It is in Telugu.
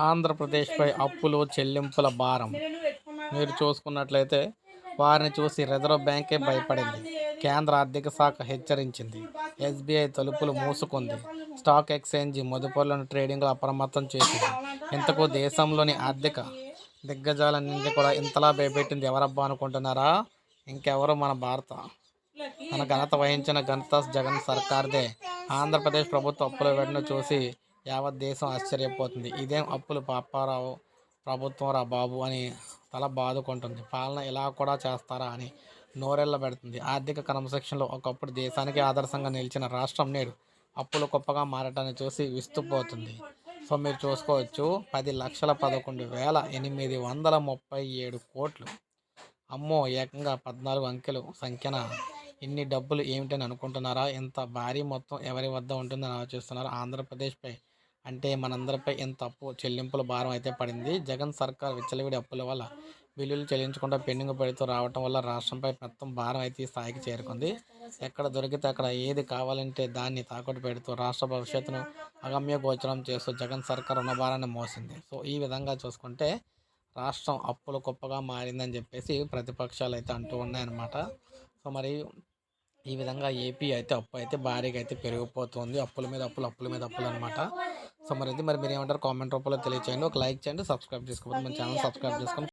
ఆంధ్రప్రదేశ్పై అప్పులు చెల్లింపుల భారం. మీరు చూసుకున్నట్లయితే వారిని చూసి రిజర్వ్ బ్యాంకే భయపడింది. కేంద్ర ఆర్థిక శాఖ హెచ్చరించింది. ఎస్బీఐ తలుపులు మూసుకుంది. స్టాక్ ఎక్స్చేంజ్ మదుపర్లను ట్రేడింగ్లు అప్రమత్తం చేసింది. ఇంతకు దేశంలోని ఆర్థిక దిగ్గజాలన్నింటినీ కూడా ఇంతలా భయపెట్టింది ఎవరబ్బా అనుకుంటున్నారా? ఇంకెవరు మన భారత? మన ఘనత వహించిన ఘనత జగన్ సర్కార్దే. ఆంధ్రప్రదేశ్ ప్రభుత్వ అప్పుల వేటను చూసి యావత్ దేశం ఆశ్చర్యపోతుంది. ఇదేం అప్పులు పాపారావు ప్రభుత్వం రా బాబు అని తల బాదుకుంటుంది. పాలన ఇలా కూడా చేస్తారా అని నోరెళ్ళ పెడుతుంది. ఆర్థిక క్రమశిక్షణలో ఒకప్పుడు దేశానికి ఆదర్శంగా నిలిచిన రాష్ట్రం నేడు అప్పులు గొప్పగా మారటాన్ని చూసి విస్తుపోతుంది. సో మీరు చూసుకోవచ్చు పది లక్షల పదకొండు వేల ఎనిమిది వందల ముప్పై ఏడు కోట్లు. అమ్మో ఏకంగా పద్నాలుగు అంకెలు సంఖ్యన? ఇన్ని డబ్బులు ఏమిటని అనుకుంటున్నారా? ఇంత భారీ మొత్తం ఎవరి వద్ద ఉంటుందని ఆలోచిస్తున్నారా ఆంధ్రప్రదేశ్పై అంటే మనందరిపై ఇంత అప్పు చెల్లింపుల భారం అయితే పడింది. జగన్ సర్కార్ విచ్చలవిడి అప్పుల వల్ల బిల్లులు చెల్లించకుండా పెండింగ్ పెడుతూ రావటం వల్ల రాష్ట్రంపై మొత్తం భారం అయితే ఈ స్థాయికి చేరుకుంది. ఎక్కడ దొరికితే అక్కడ ఏది కావాలంటే దాన్ని తాకట్టు పెడుతూ రాష్ట్ర భవిష్యత్తును అగమ్య గోచరం చేస్తూ జగన్ సర్కార్ రుణభారాన్ని మోసింది. సో ఈ విధంగా చూసుకుంటే రాష్ట్రం అప్పులు గొప్పగా మారిందని చెప్పేసి ప్రతిపక్షాలు అయితే అంటూ ఉన్నాయన్నమాట. సో మరి ఈ విధంగా ఏపీ అయితే అప్పు అయితే భారీగా అయితే పెరిగిపోతుంది. అప్పుల మీద అప్పులు అప్పుల మీద అప్పులు అనమాట సో మరి అయితే మరి మీరు ఏమంటారు కామెంట్ రూపంలో తెలియచేయండి. ఒక లైక్ చేయండి సబ్స్క్రైబ్ చేసుకోండి మన ఛానల్ సబ్స్క్రైబ్ చేసుకొని